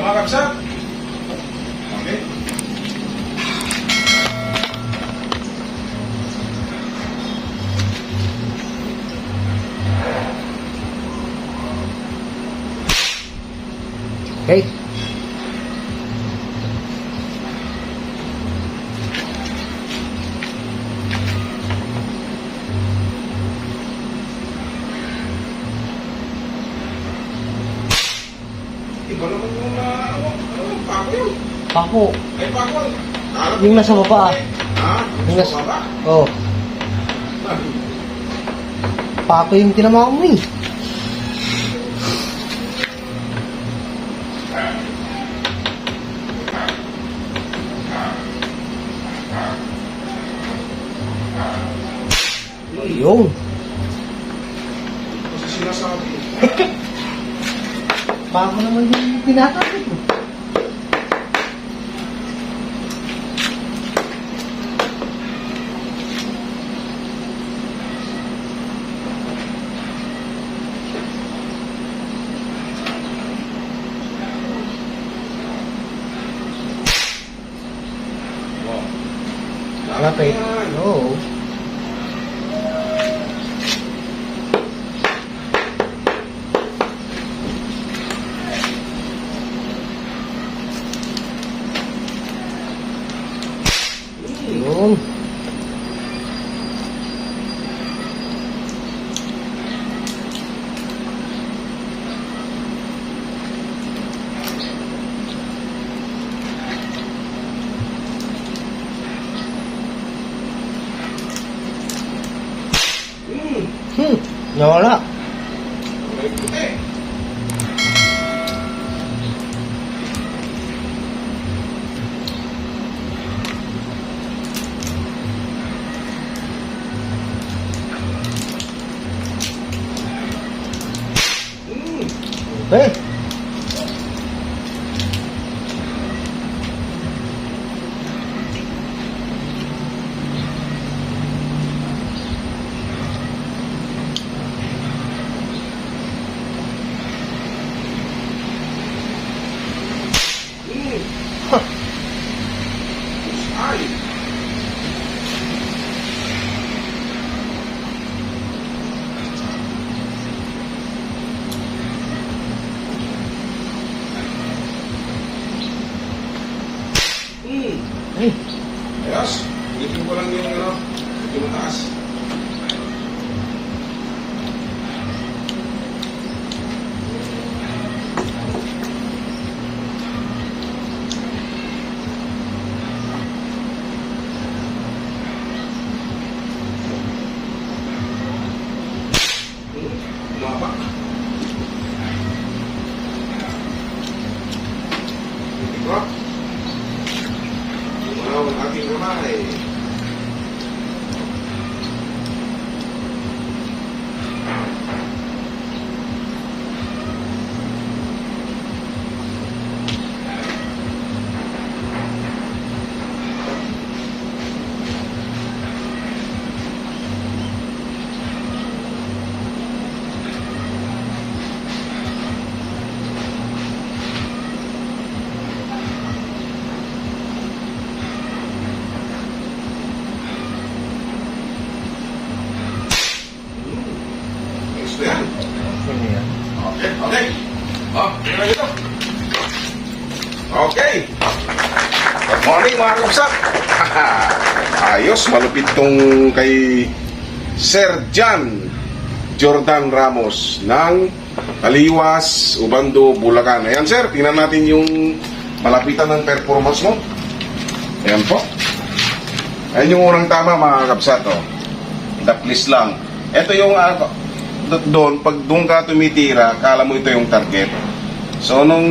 mga kapsat. Okay. Okay. Pako. Ay, pako. Yung nasa baba. Ha? Yung Yung nasa- baba? Oh. Pako yung tinamaan mo eh. Ayun. Kasi sinasabi. Pako naman yung tinatakot mo. Wow. Malapit. Yan. Oo. Yun. Hmm. Hmm. Nawala. May Hmm. Ay. Ayos. Dito ko lang yung ano, yung mataas. Malupit tong kay Sir Jan Jordan Ramos ng Taliwas, Ubando, Bulacan. Ayan sir, tingnan natin yung malapitan ng performance mo. Ayan po. Ayan yung unang tama mga kapsat. Oh. Please lang. Ito yung do- doon, pag doon ka tumitira, kala mo ito yung target. So, nung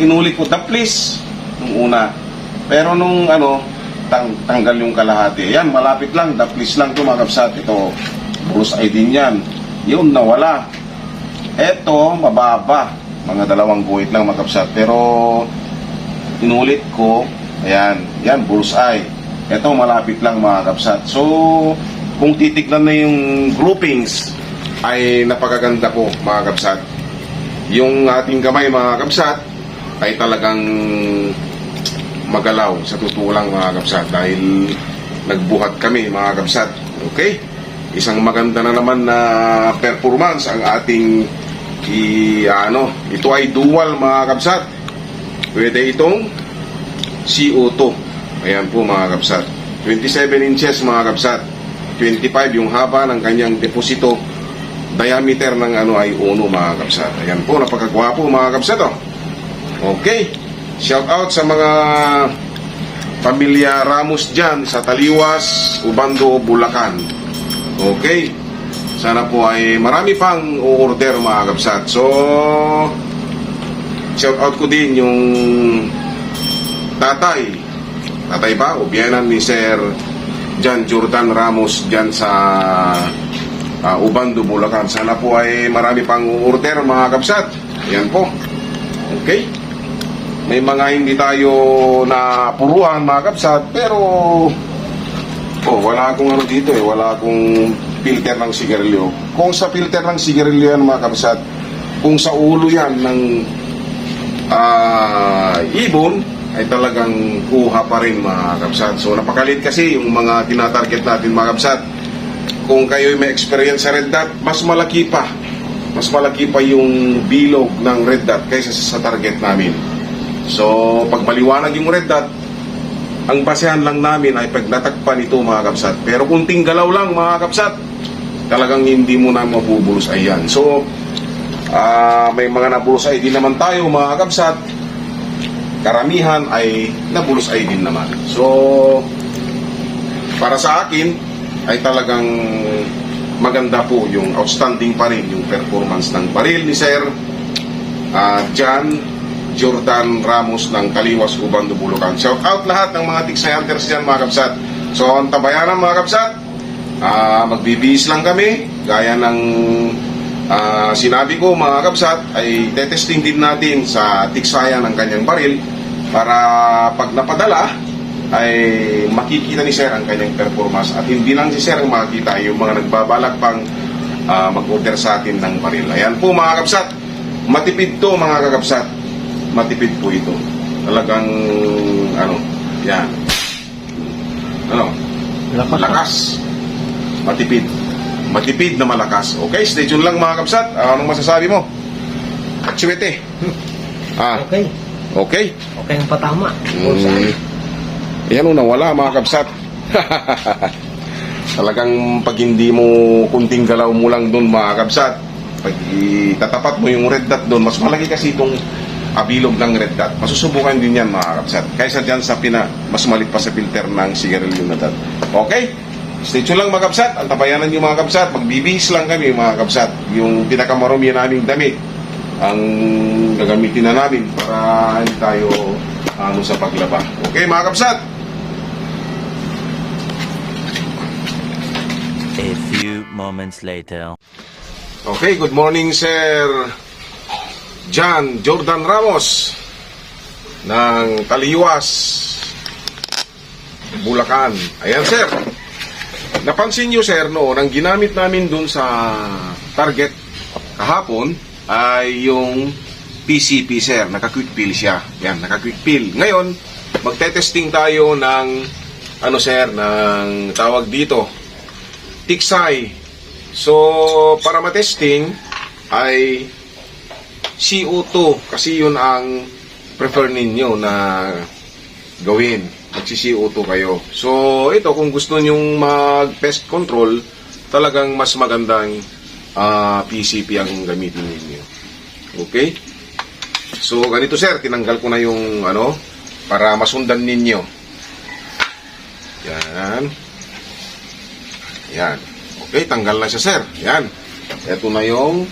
inulit ko, please, nung una. Pero nung ano, tang tanggal yung kalahati. Yan, malapit lang, please lang ito mga kapsat. Ito, bull's eye din. Yun, nawala. Ito, mababa. Mga dalawang guhit lang mga. Pero, inulit ko, ayan, yan, bull's eye. Ito, malapit lang mga. So, kung titignan na yung groupings, ay napakaganda po mga kapsat. Yung ating kamay mga kapsat, ay talagang magalaw sa totoo lang mga kapsat dahil nagbuhat kami mga kapsat. Okay? Isang maganda na naman na performance ang ating i ano, ito ay dual mga kapsat. Pwede itong CO2. Ayan po mga kapsat. 27 inches mga kapsat. 25 yung haba ng kanyang deposito. Diameter ng ano ay uno mga kapsat. Ayan po, napakagwapo mga kapsat. Oh. Okay. Shout out sa mga pamilya Ramos dyan sa Taliwas, Ubando, Bulacan. Okay. Sana po ay marami pang order mga kapsat. So, shout out ko din yung tatay. Tatay ba? O biyanan ni Sir John Jordan Ramos dyan sa ah, Ubando, Bulacan. Sana po ay marami pang order mga kapsat. Yan po. Okay? May mga hindi tayo na puruan mga kapsat, pero oh, wala akong ano dito eh, wala akong filter ng sigarilyo. Kung sa filter ng sigarilyo yan mga kapsat, kung sa ulo yan ng ah, ibon, ay talagang kuha pa rin mga kapsat. So napakalit kasi yung mga tinatarget natin mga kapsat. Kung kayo may experience sa red dot, mas malaki pa. Mas malaki pa yung bilog ng red dot kaysa sa target namin. So, pag maliwanag yung red dot, ang basehan lang namin ay pag natakpan ito mga kapsat. Pero kunting galaw lang mga kapsat, talagang hindi mo na mabubulos ay yan. So, ah, may mga nabulos ay din naman tayo mga kapsat. Karamihan ay nabulos ay din naman. So, para sa akin, ay talagang maganda po yung outstanding pa rin yung performance ng baril ni Sir ah, John Jordan Ramos ng Kaliwas, Ubando, Bulacan. Shout out lahat ng mga Tiksay Hunters dyan mga kapsat. So, ang tabayanan mga kapsat, ah, magbibihis lang kami, gaya ng ah, sinabi ko mga kapsat, ay tetesting din natin sa tiksaya ng kanyang baril para pag napadala, ay makikita ni Sir ang kanyang performance at hindi lang si Sir ang makikita, yung mga nagbabalak pang ah, mag-order sa atin ng baril. Ayan po mga kapsat, matipid to mga kakapsat matipid po ito. Talagang, ano, yan. Ano, Lakas. malakas. Matipid. Matipid na malakas. Okay, stay tuned lang mga kapsat. Ah, Anong masasabi mo? Atsuete. Ah, Okay. okay. Okay ang patama. Mm, yan o, nawala mga kapsat. Talagang pag hindi mo kunting galaw mo lang doon mga kapsat, pag itatapat mo yung red dot doon, mas malaki kasi itong abilog ng red dot. Masusubukan din yan mga kapsat. Kaysa dyan sa pina, mas malit pa sa filter ng sigarilyo na dot. Okay? Stay tuned lang mga kapsat. Ang tabayanan nyo mga kapsat. Magbibihis lang kami mga kapsat. Yung pinakamarumi naming damit ang gagamitin na namin para hindi tayo ano sa paglaba. Okay mga kapsat? A few moments later. Okay, good morning Sir John Jordan Ramos ng Taliwas, Bulacan. Ayan sir. Napansin nyo sir noon, ang ginamit namin dun sa target kahapon ay yung PCP sir, naka-quick pill siya. Yan, naka-quick pill. Ngayon, magte-testing tayo ng ano sir, ng tawag dito, Tiksay. So, para matesting ay CO2 kasi yun ang prefer ninyo na gawin. Magsi-CO2 kayo. So, ito kung gusto nyong mag-pest control, talagang mas magandang ah, PCP ang gamitin ninyo. Okay? So, ganito sir, tinanggal ko na yung ano, para masundan ninyo. Yan. Yan. Okay, tanggal na siya, sir. Yan. Ito na yung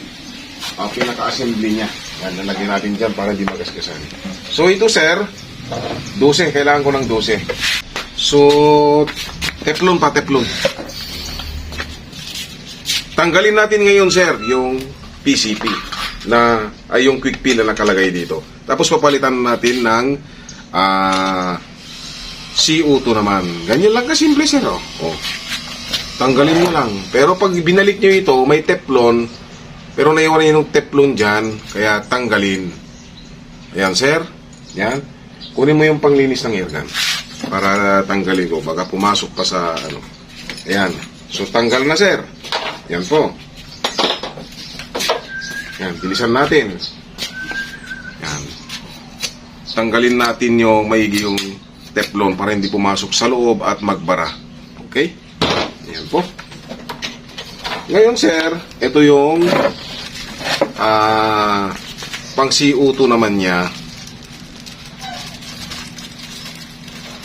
uh, pinaka-assembly niya. Yan, nalagyan natin dyan para di magasgasan. So, ito, sir, 12. Kailangan ko ng 12. So, teflon pa, teflon. Tanggalin natin ngayon, sir, yung PCP na ay yung quick peel na nakalagay dito. Tapos papalitan natin ng ah, CO2 naman. Ganyan lang kasimple, sir. Oh. Oh. Tanggalin mo lang. Pero pag binalik nyo ito, may teflon. Pero naiwan na yung teflon dyan, kaya tanggalin. Ayan, sir. Yan. Kunin mo yung panglinis ng airgun para tanggalin ko. Baka pumasok pa sa ano. Ayan. So, tanggal na, sir. Yan po. Yan, bilisan natin. Yan. Tanggalin natin yung maigi yung teflon para hindi pumasok sa loob at magbara. Okay? Yan po. Ngayon, sir, ito yung ah pang CO2 naman niya.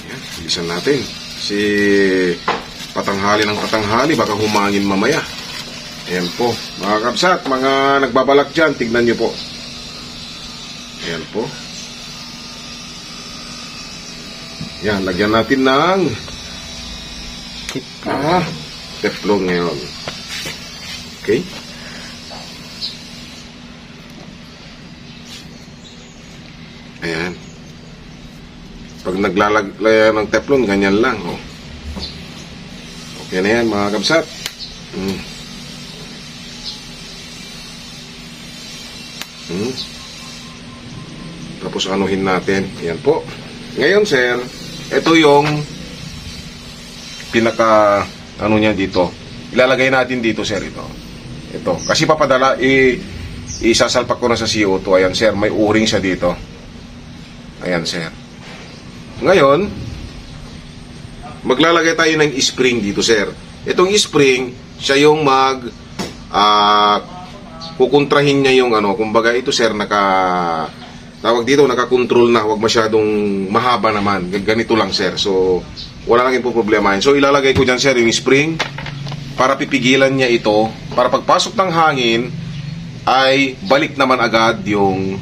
Yan, bilisan natin. Si patanghali ng patanghali, baka humangin mamaya. Ayan po. Mga kapsat, mga nagbabalak dyan, tignan nyo po. Ayan po. Yan, lagyan natin ng ah, teflon ngayon. Okay? Ayan. Pag naglalagay ng teflon, ganyan lang. Oh. Okay na yan, mga kabsat. Mm. Mm. Tapos anuhin natin. Ayan po. Ngayon, sir, ito yung pinaka ano niya dito. Ilalagay natin dito, sir, ito. Ito. Kasi papadala, i, isasalpak ko na sa CO2. Ayan, sir, may uring siya dito. Ayan, sir. Ngayon, maglalagay tayo ng spring dito, sir. Itong spring, siya yung mag ah kukontrahin niya yung ano, kumbaga ito sir naka tawag dito naka-control na, huwag masyadong mahaba naman. Ganito lang sir. So wala nang po problema. So ilalagay ko diyan sir yung spring para pipigilan niya ito para pagpasok ng hangin ay balik naman agad yung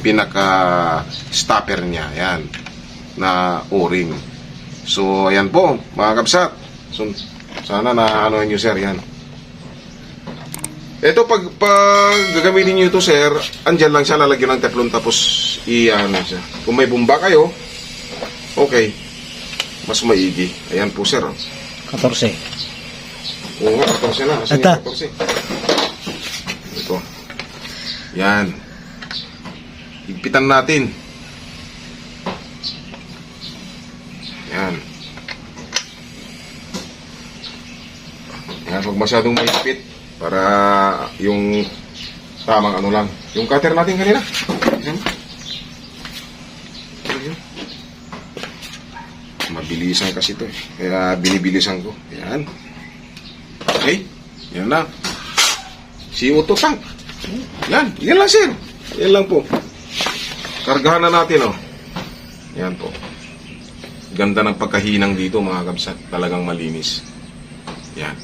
pinaka stopper niya. Yan na o-ring. So, ayan po, mga kabsat. So, sana na ano nyo, sir, yan. Ito, pag, pag gagamitin nyo ito, sir, andyan lang siya, lalagyan ng teflon, tapos i-ano siya. Kung may bumba kayo, okay. Mas maigi. Ayan po, sir. oh. 14. Oo nga, 14 na. Ito. 14. Ito. Yan. Higpitan natin. Yan. Yan, huwag masyadong mahigpit para yung tamang ano lang. Yung cutter natin kanina. Yan. Mabilisan kasi to eh. Kaya binibilisan ko. Yan. Okay? Yan na. CO2 tank. Yan. Yan lang, sir. Yan lang po. Kargahan na natin, oh. Yan po. Ganda ng pagkahinang dito, mga kabsat. Talagang malinis. Yan.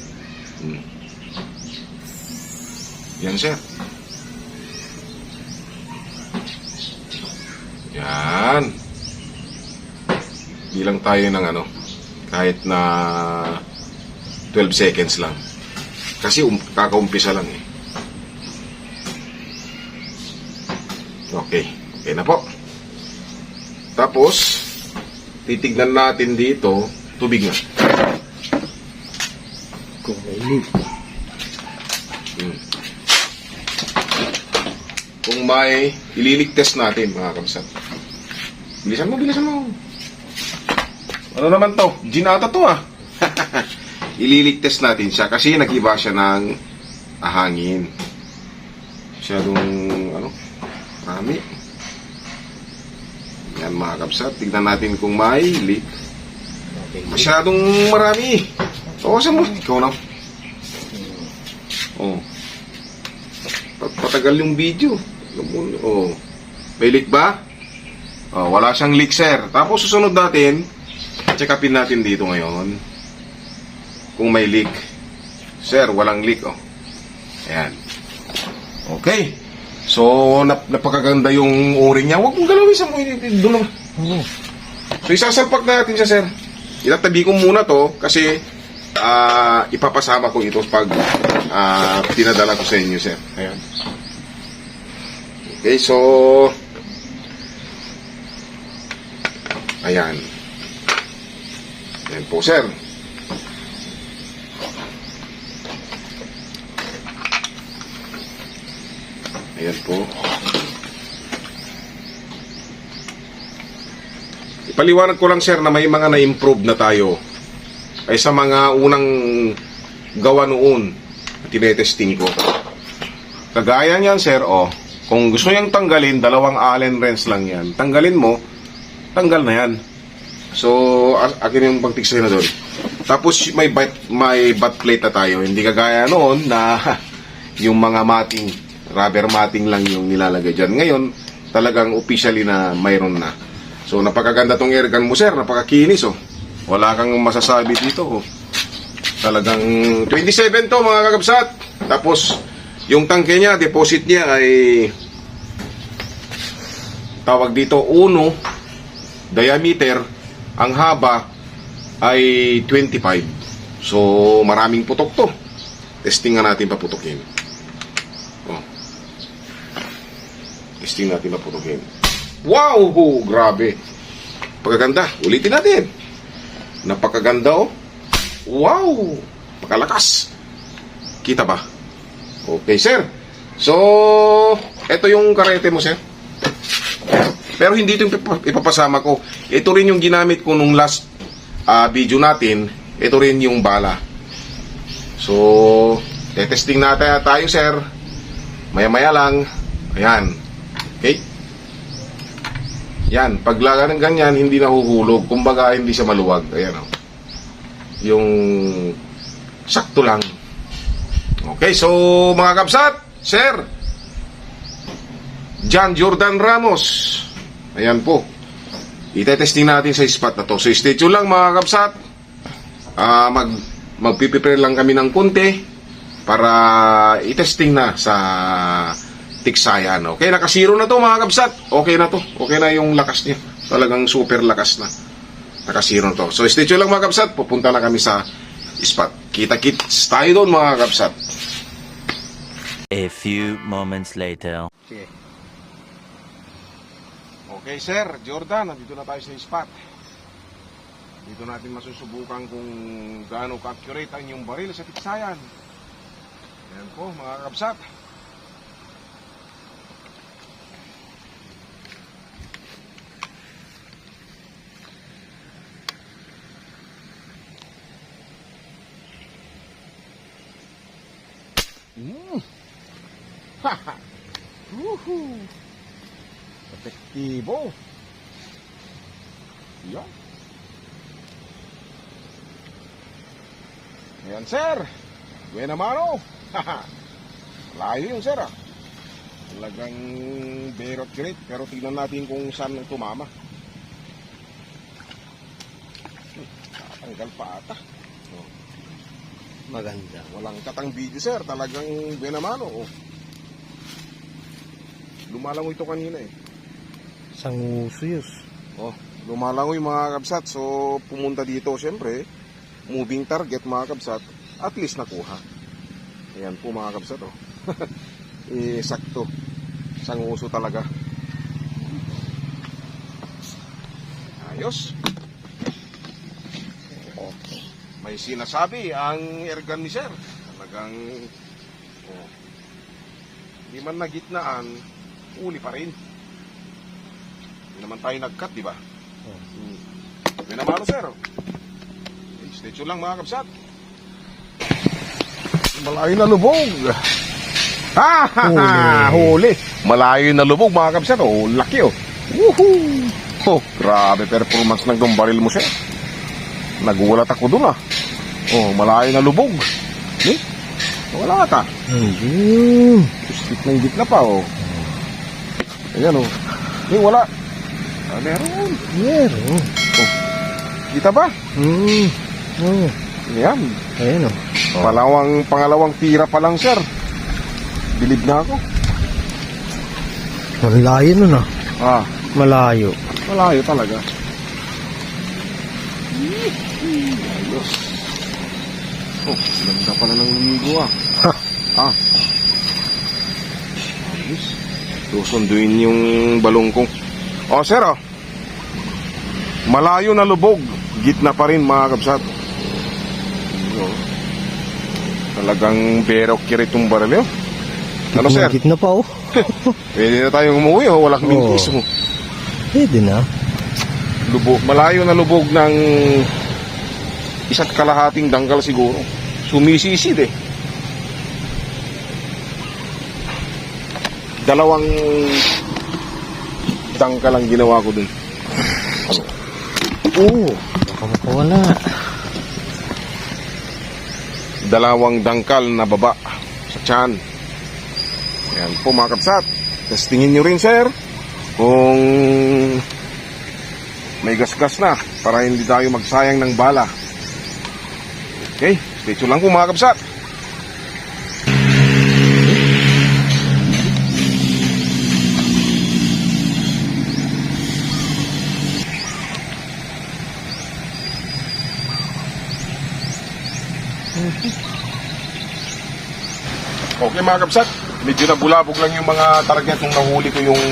Hmm. Yan, sir. Yan. Bilang tayo ng ano, kahit na 12 seconds lang. Kasi um, kakaumpisa lang eh. Okay. Okay na po. Tapos, titignan natin dito, tubig na. Kung may leak. Hmm. Kung may ililig test natin, mga kamsat. Bilisan mo, bilisan mo. Ano naman to? Ginata to ah. ililig test natin siya kasi nag-iba siya ng ahangin. Masyadong, ano, marami. Yan mga kapsat. Tignan natin kung may leak. Masyadong marami. Tawasan mo. Ikaw na. Oh. Pat- Patagal yung video. Oh. May leak ba? Oh, wala siyang leak, sir. Tapos susunod natin, check upin natin dito ngayon kung may leak. Sir, walang leak, oh. Ayan. Okay. So, nap napakaganda yung o-ring niya. Huwag mong galawin sa mo. Doon lang. Oo. So isasalpak natin siya, sir. Itatabi ko muna to kasi ah, ipapasama ko ito pag ah, pinadala ko sa inyo, sir. Ayan. Okay, so Ayan. Ayan po, sir. Ayan po. ipaliwanag ko lang sir na may mga na-improve na tayo ay sa mga unang gawa noon tinetesting ko. Kagaya niyan sir, oh, kung gusto niyang tanggalin, dalawang Allen wrench lang yan. Tanggalin mo, tanggal na yan. So, akin yung pagtiksa na doon. Tapos may bat, may bat plate na tayo. Hindi kagaya noon na yung mga mating, rubber mating lang yung nilalagay dyan. Ngayon, talagang officially na mayroon na. So, napakaganda tong airgun mo, sir. Napakakinis, oh. Wala kang masasabi dito, oh. Talagang 27 to, mga kakabsat. Tapos, yung tangke niya, deposit niya ay tawag dito, uno, diameter, ang haba ay 25. So, maraming putok to. Testing nga natin paputokin. Testing natin paputokin. Wow! Grabe. Pagkaganda. Ulitin natin. Napakaganda oh. Wow! Pakalakas. Kita ba? Okay, sir. So, ito yung karete mo, sir. Pero hindi ito yung ipa- ipapasama ko. Ito rin yung ginamit ko nung last ah, video natin. Ito rin yung bala. So, testing natin tayo, sir. Maya-maya lang. Ayan. Yan. Pag laga ng ganyan, hindi nahuhulog. Kumbaga, hindi siya maluwag. Ayan, oh. Yung sakto lang. Okay, so mga kapsat, sir, John Jordan Ramos. Ayan po. Itetesting natin sa spot na to. So stay tuned lang mga kapsat. Ah, mag magpiprepare lang kami ng konti para itesting na sa tiksayan. Okay, nakasiro na to mga kapsat. Okay na to. Okay na yung lakas niya. Talagang super lakas na. Nakasiro na to. So stay tuned lang mga kapsat. Pupunta na kami sa spot. Kita-kits tayo doon mga kapsat. A few moments later. Sige. Okay, sir. Jordan, nandito na tayo sa spot. Dito natin masusubukan kung gaano ka-accurate ang yung baril sa tiksayan. Ayan po, mga kapsat. Mm. Haha. Woohoo! Epektibo. Yan. Ayan, sir. Buena mano. Haha. Layo yung sir, ah. Talagang berot great. Pero tignan natin kung saan nang tumama. Hmm, Tatanggal pa ata. Maganda. Walang katang video, sir. Talagang buena mano. Oh. Lumalangoy ito kanina eh. Sangusuyos. Oh, lumalangoy mga kabsat. So, pumunta dito, syempre, moving target mga kabsat, at least nakuha. Ayan po mga kabsat, oh. eh, sakto. Isang uso talaga. Ayos. May sinasabi ang sir. Talagang, oh, hindi man nagitnaan, uli pa rin. Hindi naman tayo nag-cut, di ba? Oh. Hmm. May namalo, sir. Okay, stay tuned lang, mga kapsat. Malayo na lubog. Ha, ha, ha, huli. Malayo na lubog, mga kapsat. Oh, laki, oh. Woohoo! Oh, grabe performance ng baril mo, sir. Nagulat ako dun, ah. Oh, malayo na lubog. Eh, wala ka. Hindi. Stick na higit na pa, oh. Ayan, oh. Eh, wala. Ah, meron. Meron. Kita ba? Hmm. Oh. Ayan. Ayan o. Palawang, pangalawang tira pa lang, sir. Bilib na ako. Malayo nun ah. Ah, Malayo. malayo talaga. Ayos. Oh, ganda pala ng ligo ah. Ah. Ayos. Susunduin yung balong ko. Oh, sir oh. Malayo na lubog. Gitna pa rin mga kabsat. Oh. Talagang berok kirit yung baril yun. Ano, sir? Gitna pa oh. Pwede na tayong umuwi, oh. Walang mintis, oh. Pwede na. Lubog, malayo na lubog ng isa't kalahating dangkal siguro. Sumisisid eh. Dalawang dangkal ang ginawa ko dun. Ano? Oo. Baka makawala. dalawang dangkal na baba sa tiyan. Yan po mga kapsat. Tapos tingin nyo rin sir kung may gasgas na para hindi tayo magsayang ng bala. Okay, tuned lang po mga kapsat. Okay mga kapsat, medyo nabulabog lang yung mga target nung nahuli ko yung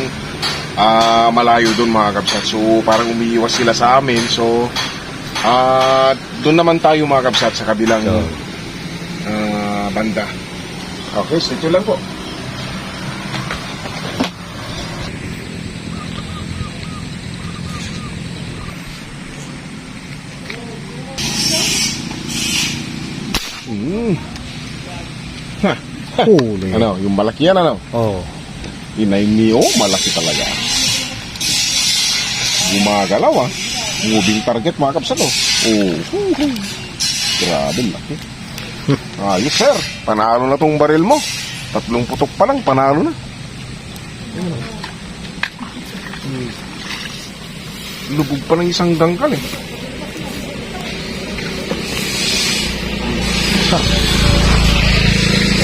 ah, malayo doon mga kapsat. So parang umiiwas sila sa amin. So ah doon naman tayo mga kapsat sa kabilang ah, banda. Okay, stay tuned lang po. Hmm. Huli. Ano, yung malaki yan ano? Oo. Inay niyo, malaki talaga. Gumagalaw ah. Moving target mga kapsat oh. Oh. Grabe laki. Ayos sir. Panalo na tong baril mo. Tatlong putok pa lang, panalo na. Lubog pa ng isang dangkal eh.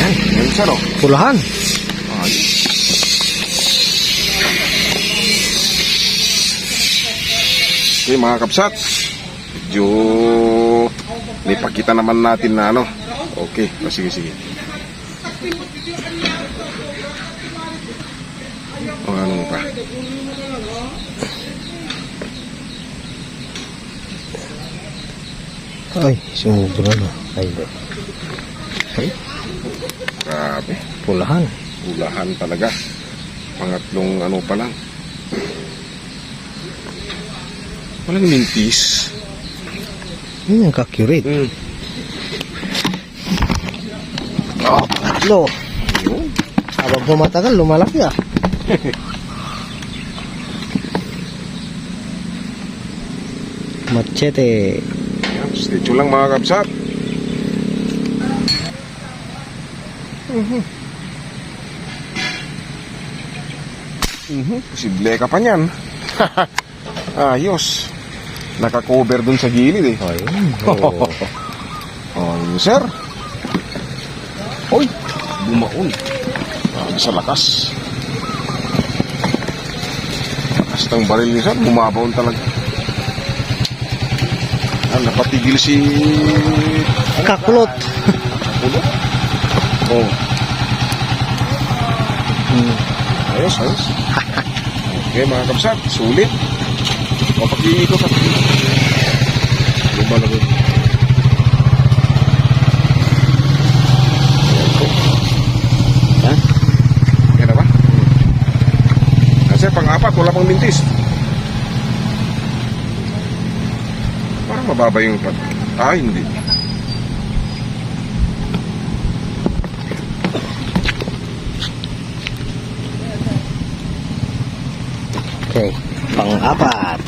Yan. Yan sir oh. Pulahan. Okay mga kapsat, medyo may pakita naman natin na ano. Okay, oh, sige sige. O ano pa? Ay, sumubra na. Ay, hindi. Grabe, Pulahan. ulahan talaga. Pangatlong ano pa lang. Walang mintis. Yun yung kakurate. Hmm. Oh, tatlo. Yun. Habang pumatagal, lumalaki ah. Machete. Yan, stay lang mga kabsat. Mhm. Posible ka pa niyan. Ayos. Naka-cover dun sa gilid eh. Ayun. Oh. Oh, yun, sir. Oy, bumaon. Grabe sa lakas. Lakas ng baril niya, sir. Bumabaon talaga. Ah, napatigil si... Kakulot. Ulo. Oh. Hmm. Ayos, ayos. okay, mga kapsat. Sulit. O, pag-iikot at... Lumalagod. Yan. Yan na ba? Kasi pang-apat, wala pang mintis. Parang mababa yung pag... Ah, hindi. Okay. Pang-apat.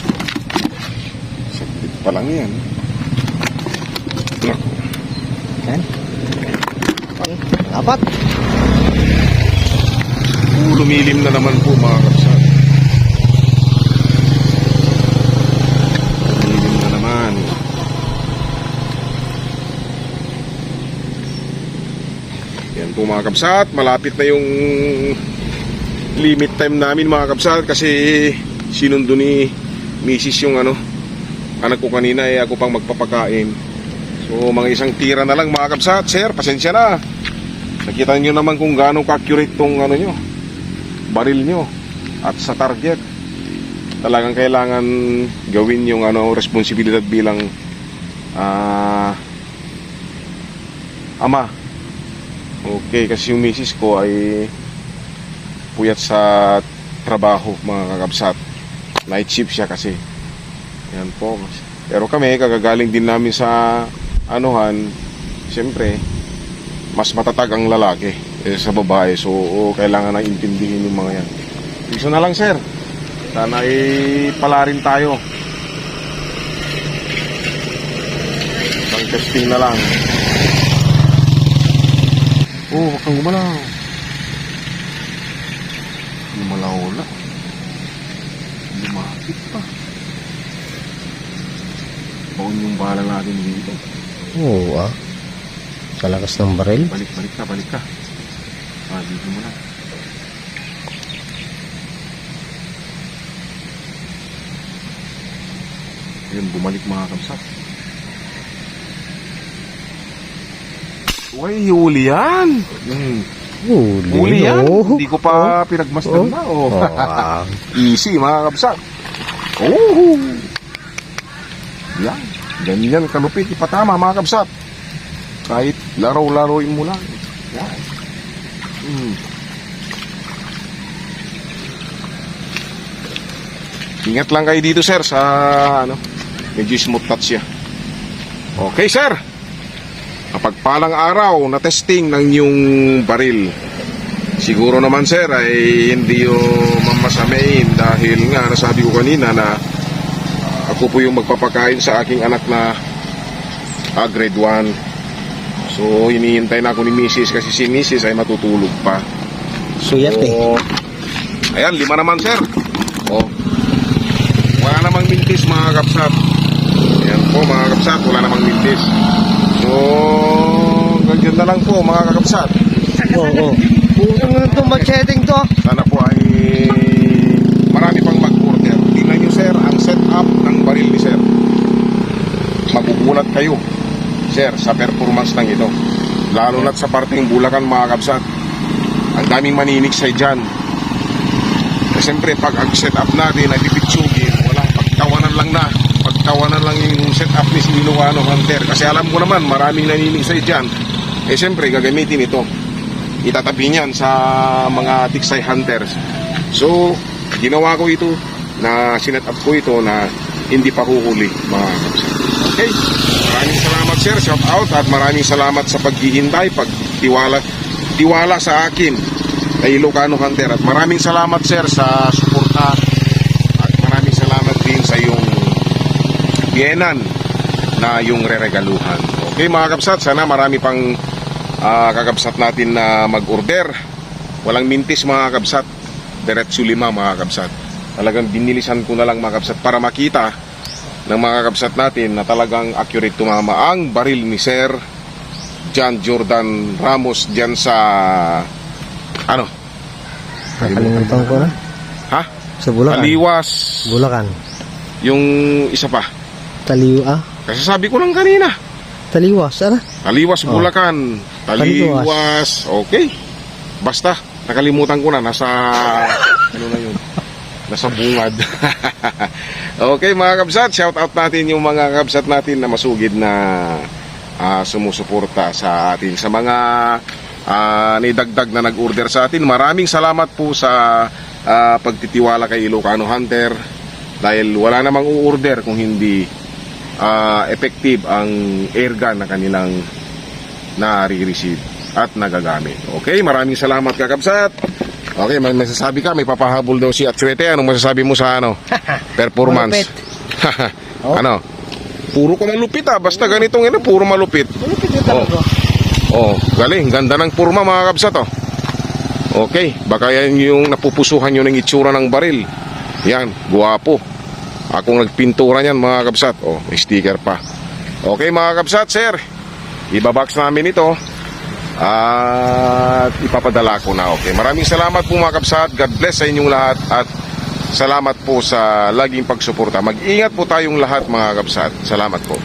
Pa lang yan. Naku. Yan. Pang-apat. Uh, lumilim na naman po mga kapsat. Lumilim na naman. Yan po mga kapsat. Malapit na yung limit time namin mga kapsat kasi sinundo ni misis yung ano anak ko kanina eh ako pang magpapakain. So mga isang tira na lang mga kapsat. Sir, pasensya na. Nakita nyo naman kung gaano ka-accurate tong ano nyo baril nyo at sa target talagang kailangan gawin yung ano responsibilidad bilang ah, ama okay kasi yung misis ko ay puyat sa trabaho mga kakabsat night shift siya kasi Yan po. Pero kami, kagagaling din namin sa anuhan, siyempre, mas matatag ang lalaki eh, sa babae. So, oo, kailangan na intindihin yung mga yan. Iso na lang, sir. Sana pala rin tayo. Isang testing na lang. Oh, wag kang. Gumalaw na. Lumapit pa. Baon yung bala natin dito. Oo ah. Kalakas ng baril. Balik, balik ka, balik ka. Ah, dito mo na. Ayun, bumalik mga kamsat. Uy, huli yan! Hmm. Huli. Huli yan! oh. Hindi ko pa pinagmasdan Oh. na. Oh. Oh, ah. Easy mga kamsat. Oh! Yan. Ganyan kalupit ipatama mga kamsat. Kahit laro-laroin mo lang. Yan. Hmm. Ingat lang kayo dito sir sa ano, medyo smooth touch siya. Okay sir. Kapagpalang araw na testing ng yung baril. Siguro naman sir ay hindi yung mamasamain dahil nga nasabi ko kanina na ako po yung magpapakain sa aking anak na ah, grade 1. So hinihintay na ako ni Mrs. kasi si Mrs. ay matutulog pa. Eh. So, ayan, lima naman sir. Oh. Wala namang mintis mga kapsat. Ayan po mga kapsat, wala namang mintis. So, ganyan na lang po mga kakapsat. Oo. Oh, oh. Puto na itong macheting to. Sana po ay marami pang mag-order. Tingnan nyo sir, ang setup ng baril ni sir. Magugulat kayo, sir, sa performance ng ito. Lalo na't sa parting bulakan mga kapsat. Ang daming maninigsay dyan. Eh, siyempre, pag ang setup natin ay pipitsugin, wala, pagtawanan lang na. Pagtawanan lang yung setup ni si Ilocano Hunter. Kasi alam ko naman, maraming naninigsay dyan. Eh, siyempre, gagamitin ito itatabi niyan sa mga tiksay hunters. So, ginawa ko ito na sinet up ko ito na hindi pa huhuli mga kapsa. Okay, maraming salamat sir, shout out at maraming salamat sa paghihintay, pagtiwala tiwala sa akin kay Ilocano Hunter at maraming salamat sir sa suporta at maraming salamat din sa yung bienan na yung reregaluhan. Okay mga kapsat, sana marami pang ah, kakabsat natin na mag-order. Walang mintis mga kabsat. Diretso lima mga kabsat. Talagang binilisan ko na lang mga kabsat para makita ng mga kabsat natin na talagang accurate tumama ang baril ni Sir John Jordan Ramos dyan sa ano? Nakalimutan ko na. Ha? Sa Bulacan. Taliwas. Bulacan. Yung isa pa. Taliw ah. Kasi sabi ko lang kanina. Taliwas. Ano? Taliwas Oh. Bulacan. Taliwas. Okay. Basta, nakalimutan ko na. Nasa? Nasa bungad. okay mga kabsat, shout out natin yung mga kabsat natin na masugid na ah, sumusuporta sa atin. Sa mga ah, naidagdag na nag-order sa atin, maraming salamat po sa ah, pagtitiwala kay Ilocano Hunter dahil wala namang u-order kung hindi ah, effective ang airgun na kanilang na-receive at nagagamit. Okay, maraming salamat kakabsat. Okay, may masasabi ka, may papahabol daw si Atsuete. Anong masasabi mo sa ano? Performance. Oh. ano? Puro ko malupit ah. Basta ganitong ino, puro malupit. Malupit talaga. Oh, galing. Ganda ng purma mga kabsat oh. Okay, baka yan yung napupusuhan nyo ng itsura ng baril. Yan, guwapo. Akong nagpintura niyan mga kabsat. Oh, may sticker pa. Okay mga kabsat, sir. Ibabox namin ito. At ipapadala ko na. Okay, maraming salamat po mga kabsat. God bless sa inyong lahat at salamat po sa laging pagsuporta. Mag-ingat po tayong lahat mga kabsat. Salamat po.